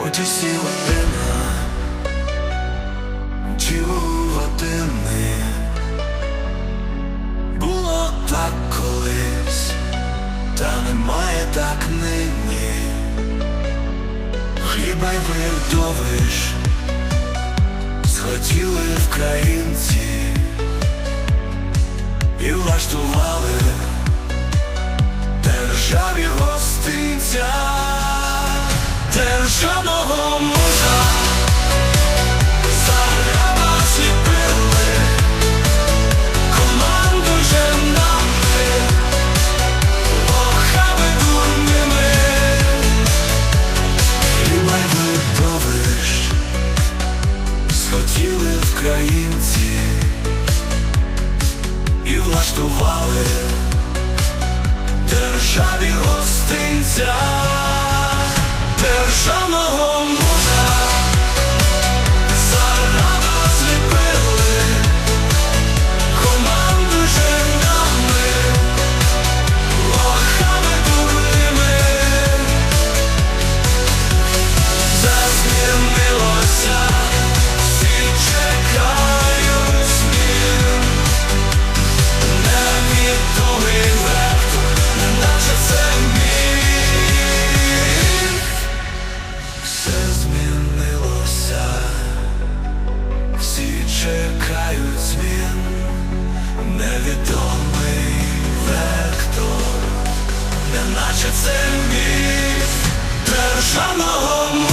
потязі година, тіло години. Було так колись, та немає так нині. Хліба й вирдовиш, схотіли вкраїнці і влаштували державі гостинця державного схотіли вкраїнці і влаштували державі гостинця неначе це міф державного